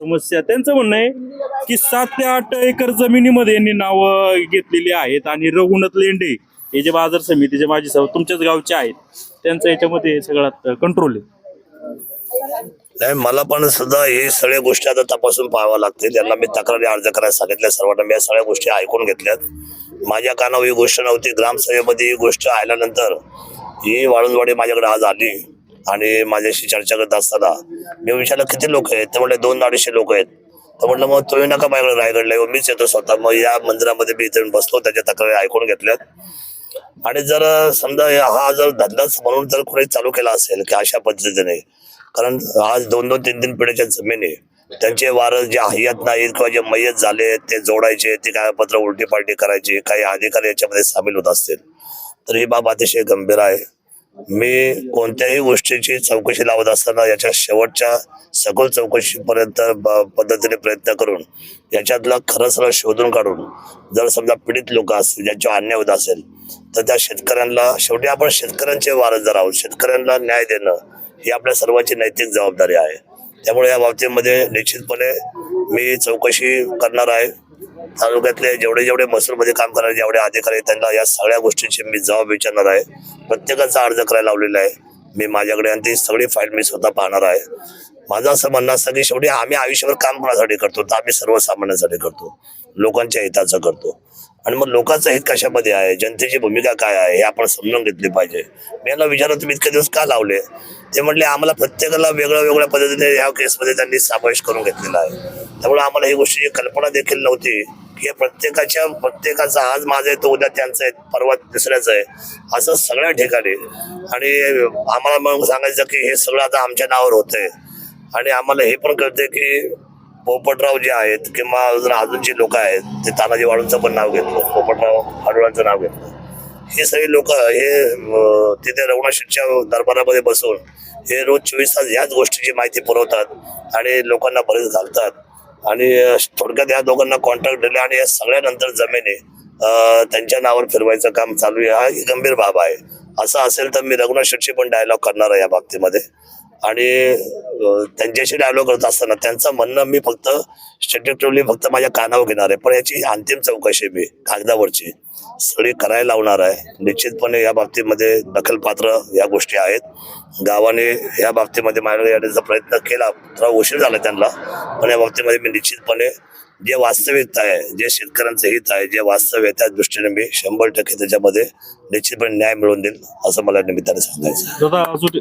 समस्या. त्यांचं म्हणणं आहे की सात ते आठ एकर जमिनीमध्ये यांनी नावं घेतलेली आहेत आणि रघुनाथ लेंडे हे जे बाजार समितीचे माजी सभा तुमच्याच गावचे आहेत त्यांचं याच्यामध्ये सगळ्यात कंट्रोल आहे. नाही मला पण सुद्धा हे सगळ्या गोष्टी आता तपासून पाहाव्या लागतील त्यांना मी तक्रारी अर्ज करायला सांगितल्या सर्वांना. मी या सगळ्या गोष्टी ऐकून घेतल्यात. माझ्या कानावर ही गोष्ट नव्हती. ग्रामसभेमध्ये ही गोष्ट आल्यानंतर ही वाळूनवाडी माझ्याकडे आज आली. आणि माझ्याशी चर्चा करत असताना मी विचारलं किती लोक आहेत? ते म्हणले दोन अडीचशे लोक आहेत. तर म्हटलं मग तुम्ही नका माझ्याकडे रायगडला येऊ. मीच येतो स्वतः. मग या मंदिरामध्ये मी इथे बसलो. त्याच्या तक्रारी ऐकून घेतल्यात. आणि जर समजा हा जर धंदाच म्हणून जर कोणी चालू केला असेल की अशा पद्धतीने कारण आज दोन दोन तीन तीन पिढ्याच्या जमिनी त्यांचे वारस जे हयात नाहीत किंवा जे मयत झाले ते जोडायचे ते कागदपत्र उलटी पालटी करायची काही अधिकारी याच्यामध्ये सामील होत असतील. तर ही बाब अतिशय गंभीर आहे. मी कोणत्याही गोष्टीची चौकशी लावत असताना याच्या शेवटच्या सखोल चौकशीपर्यंत ब- पद्धतीने प्रयत्न करून याच्यातला खरं सरळ शोधून काढून जर समजा पीडित लोक असतील ज्यांच्यावर अन्याय होत असेल तर त्या शेतकऱ्यांना शेवटी आपण शेतकऱ्यांचे वारसदार आहोत शेतकऱ्यांना न्याय देणं ही आपल्या सर्वांची नैतिक जबाबदारी आहे. त्यामुळे या बाबतीमध्ये निश्चितपणे मी चौकशी करणार आहे. तालुक्यातले जेवढे जेवढे महसूलमध्ये काम करणारे जेवढे अधिकारी त्यांना या सगळ्या गोष्टींची मी जबाब विचारणार आहे. प्रत्येकाचा अर्ज करायला लावलेला आहे. मी माझ्याकडे आणि ती सगळी फाईल मी स्वतः पाहणार आहे. माझं असं म्हणणं असतं की शेवटी आम्ही आयुष्यभर काम कोणासाठी करतो? तर आम्ही सर्वसामान्यांसाठी करतो. लोकांच्या हिताचं करतो. आणि मग लोकांचं हित कशामध्ये आहे? जनतेची भूमिका काय आहे? हे आपण समजून घेतली पाहिजे. मी यांना विचारलं तुम्ही इतके दिवस का लावले? ते म्हटले आम्हाला प्रत्येकाला वेगळ्या वेगळ्या पद्धतीने या केसमध्ये त्यांनी समावेश करून घेतलेला आहे. त्यामुळे आम्हाला ही गोष्टीची कल्पना देखील नव्हती की प्रत्येकाच्या प्रत्येकाचा आज माझा आहे तो उद्या त्यांचा आहे परवा दुसऱ्याचा आहे. असं सगळ्या ठिकाणी. आणि आम्हाला मग सांगायचं की हे सगळं आता आमच्या नावावर होतंय. आणि आम्हाला हे पण कळतंय की पोपटराव जे आहेत किंवा अजून अजून जे लोक आहेत ते तानाजी वाळूंचं पण नाव घेतलं पोपटराव आडोळांचं नाव घेतलं. हे सगळे लोक हे तिथे रघुनाथच्या दरबारामध्ये बसून हे रोज चोवीस तास ह्याच गोष्टीची माहिती पुरवतात आणि लोकांना बरेच घालतात. आणि थोडक्यात या दोघांना कॉन्ट्रॅक्ट दिले आणि या सगळ्यानंतर जमिनी त्यांच्या नावावर फिरवायचं काम चालू आहे. हा ही गंभीर बाब आहे. असं असेल तर मी रघुनाथ शेट्टी पण डायलॉग करणार आहे या बाबतीमध्ये. आणि त्यांच्याशी डायलॉग करत असताना त्यांचं म्हणणं मी फक्त स्टेटिव्हली फक्त माझ्या कानावर घेणार आहे. पण याची अंतिम चौकशी मी कागदावरची. सगळी करायला लावणार आहे. निश्चितपणे या बाबतीमध्ये दखलपात्र या गोष्टी आहेत. गावाने या बाबतीमध्ये माझ्याकडे येण्याचा प्रयत्न केला. थोडा उशीर झाला त्यांना. पण या बाबतीमध्ये मी निश्चितपणे जे वास्तविकता आहे जे शेतकऱ्यांचं हित आहे जे वास्तव आहे त्या दृष्टीने मी शंभर टक्के त्याच्यामध्ये निश्चितपणे न्याय मिळवून देईल असं मला निमित्ताने सांगायचं दादा अजून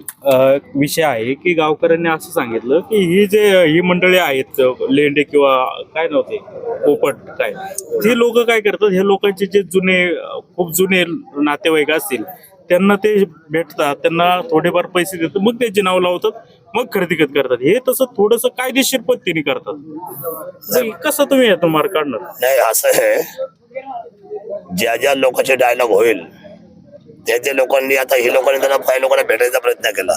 विषय आहे की गावकऱ्यांनी असं सांगितलं की ही जे ही मंडळी आहेत लेंडे किंवा काय नव्हते पोपट काय हे लोक काय करतात? हे लोकांचे जे जुने अं, खूप जुने नातेवाईक असतील त्यांना ते भेटतात त्यांना थोडेफार पैसे देतात मग त्याचे नाव लावतात मग खरेदी करतात. हे तसं थोडस कायदेशीर पद्धतीने करतात. कसं तुम्ही यातून मार्ग काढणार? नाही असं आहे. ज्या ज्या लोकांचे डायलॉग होईल त्या त्या लोकांनी आता ही लोकांनी त्यांना काही लोकांना भेटायचा प्रयत्न केला.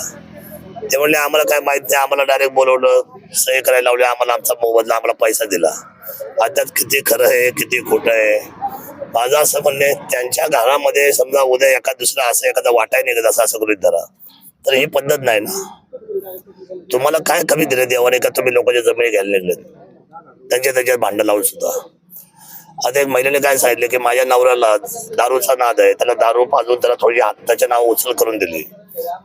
ते म्हणले आम्हाला काय माहीत नाही आम्हाला डायरेक्ट बोलवलं सही करायला लावले आम्हाला आमचा मोबदला आम्हाला पैसा दिला. आता किती खरं आहे किती खोटं आहे. माझं असं म्हणणं आहे त्यांच्या घरामध्ये समजा उद्या एखाद दुसरा असं एखादा वाटाय निघत असं असं गृहित धरा. तर ही पद्धत नाही ना. तुम्हाला काय कमी दिले देवाने का तुम्ही लोकांच्या जमिनी घ्यायला निघलेत? त्यांच्या त्यांच्यात भांडं लावून सुद्धा. आता एक महिलेने काय सांगितलं की माझ्या नवऱ्याला दारूचा नाद आहे त्याला दारू पाजून त्याला थोडी हाताच्या नाव उचल करून दिली.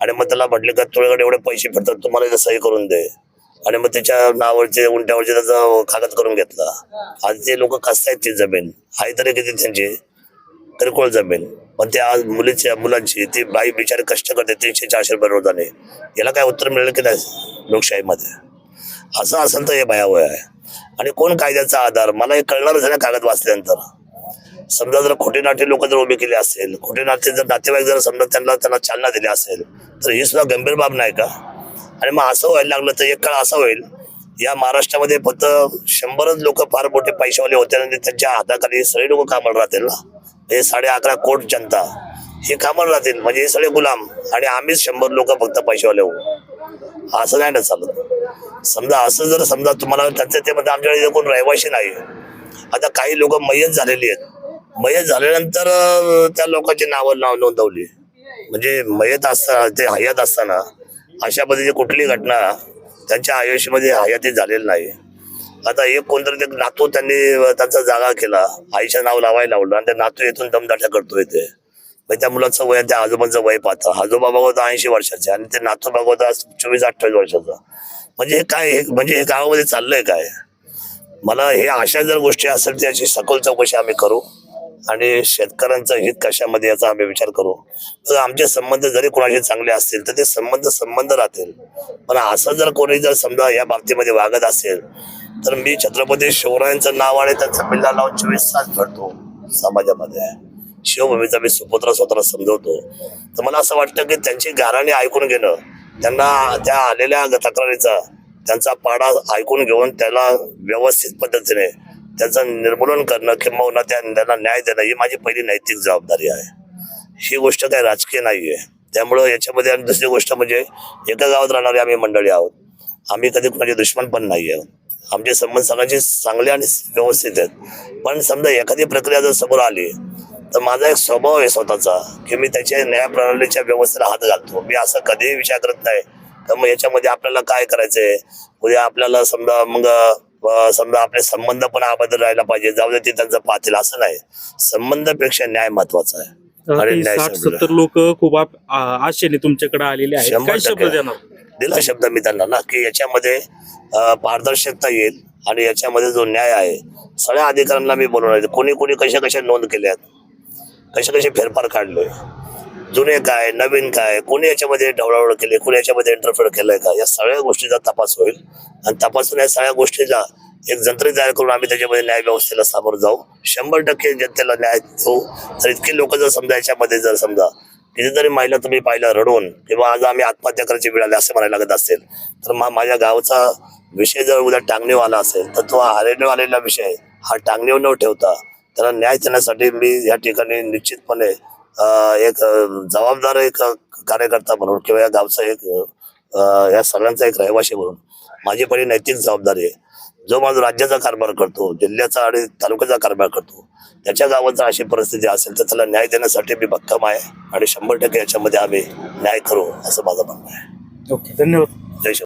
आणि मग त्याला म्हटले का तुझ्याकडे एवढे पैसे फिरतात तुम्हाला सही करून दे. आणि मग त्याच्या नावावरचे उंट्यावरचे त्याचा कागद करून घेतला. आज ते लोक कसतायत ती जमीन. आहे तरी किती त्यांची? किरकोळ जमीन? पण त्या आज मुलीच्या मुलांची ती बाई बिचारी कष्ट करते तीनशे चारशे रुपये रोजाने. याला काय उत्तर मिळेल की नाही लोकशाहीमध्ये? असं असेल तर हे भयावह आहे. आणि कोण कायद्याचा आधार? मला हे कळणारच आहे ना कागद वाचल्यानंतर. समजा जर खोटे नाटे लोक जर उभे केले असेल खोटे नाटे जर नातेवाईक जर समजा त्यांना त्यांना चालना दिली असेल तर ही सुद्धा गंभीर बाब नाही का? आणि मग असं व्हायला लागलं तर एक काळ असा होईल या महाराष्ट्रामध्ये फक्त शंभरच लोक फार मोठे पैशावाले होते आणि त्यांच्या हाताखाली सगळे लोक कामाला राहतील ना? हे साडे अकरा कोट जनता हे कामाला राहतील म्हणजे हे सगळे गुलाम आणि आम्हीच शंभर लोक फक्त पैशावाले होऊ. असं नाही ना चालत. समजा असं जर समजा तुम्हाला त्यांचं ते मध्ये आमच्याकडे कोण रहिवाशी नाही आता काही लोक मयत झालेली आहेत. मयत झाल्यानंतर त्या लोकांची नावं नाव नोंदवली. म्हणजे मयत असताना ते हयात असताना अशा पद्धतीची कुठली घटना त्यांच्या आयुष्यामध्ये हयातीत झालेली नाही. आता एक कोणतरी ते नातू त्यांनी त्यांचा जागा केला. आईचं नाव लावायला लावलं आणि त्या नातू येथून दमदाट्या करतोय ते मग त्या मुलाचं वय त्या आजोबांचं वय पाहता. आजोबा बघवता ऐंशी वर्षाचे आणि ते नातू बघवता चोवीस अठ्ठावीस वर्षाचा. म्हणजे हे काय हे म्हणजे हे गावामध्ये चाललंय काय? मला हे अशा जर गोष्टी असेल त्याची सखोल चौकशी आम्ही करू. आणि शेतकऱ्यांचं हित कशामध्ये याचा आम्ही विचार करू. तर आमचे संबंध जरी कोणाशी चांगले असतील तर ते संबंध संबंध राहतील. पण असं जर कोणी जर समजा या बाबतीमध्ये वागत असेल तर मी छत्रपती शिवरायांचं नाव आणि त्यांचा पिल्ला लावून चोवीस तास घडतो समाजामध्ये. शिवभूमीचा मी सुपुत्र स्वतःला समजवतो. तर मला असं वाटतं की त्यांची गाराणी ऐकून घेणं त्यांना त्या आलेल्या तक्रारीचा त्यांचा पाडा ऐकून घेऊन त्याला व्यवस्थित पद्धतीने त्याचं निर्मूलन करणं किंवा त्या त्यांना न्याय देणं ही माझी पहिली नैतिक जबाबदारी आहे. ही गोष्ट काही राजकीय नाही आहे त्यामुळं याच्यामध्ये आणि दुसरी गोष्ट म्हणजे एका गावात राहणारी आम्ही मंडळी आहोत. आम्ही कधी कुणाचे दुश्मन पण नाही आहोत आमचे संबंध सगळ्यांचे चांगले आणि व्यवस्थित आहेत. पण समजा एखादी प्रक्रिया जर समोर आली तर माझा एक स्वभाव आहे स्वतःचा की मी त्याच्या न्याय प्रणालीच्या व्यवस्थेला हात घालतो. मी असं कधीही विचार करत नाही. तर मग याच्यामध्ये आपल्याला काय करायचंय? उद्या आपल्याला समजा मग समजा आपले संबंध पण आबद्ध राहायला पाहिजे. जाऊ दे ते त्यांचं पाहतील असं नाही. संबंधापेक्षा न्याय महत्त्वाचा आहे. आणि न्याय साठ समजलं. सत्तर लोक खूप आप- आ- आशेने तुमच्याकडे आलेले आहेत. शंभर काय शब्द टक्के. देणार? दिला शब्द मी त्यांना ना की याच्यामध्ये अं, पारदर्शकता येईल आणि याच्यामध्ये जो न्याय आहे सगळ्या अधिकाऱ्यांना मी बोलवणार आहे. कोणी कोणी कशा कशा नोंद केल्यात? कसे कसे फेरफार काढलोय? जुने काय नवीन काय कोणी याच्यामध्ये ढवळावळ केली कोणी याच्यामध्ये इंटरफेअर केलंय का? या सगळ्या गोष्टीचा तपास होईल. आणि तपासून या सगळ्या गोष्टीचा एक जंत्री तयार करून आम्ही त्याच्यामध्ये न्याय व्यवस्थेला सामोरं जाऊ. शंभर टक्के जनतेला न्याय देऊ. तर इतके लोक जर समजा याच्यामध्ये जर समजा कितीतरी महिला तुम्ही पाहिलं रडून किंवा आज आम्ही आत्महत्या करायची वेळ आली असं म्हणायला लागत असेल तर मा माझ्या गावचा विषय जर उद्या टांगणीव आला असेल तर तो हरेणीव आलेला विषय हा टांगणीव न ठेवता त्याला न्याय देण्यासाठी मी या ठिकाणी निश्चितपणे एक जबाबदार एक कार्यकर्ता म्हणून किंवा या गावचा एक या सगळ्यांचा एक रहिवासी म्हणून माझी पहिली नैतिक जबाबदारी आहे. जो माझा राज्याचा कारभार करतो जिल्ह्याचा आणि तालुक्याचा कारभार करतो त्याच्या गावात जर अशी परिस्थिती असेल तर त्याला न्याय देण्यासाठी मी भक्कम आहे आणि शंभर टक्के याच्यामध्ये आम्ही न्याय करू असं माझं म्हणणं आहे. ओके धन्यवाद. जय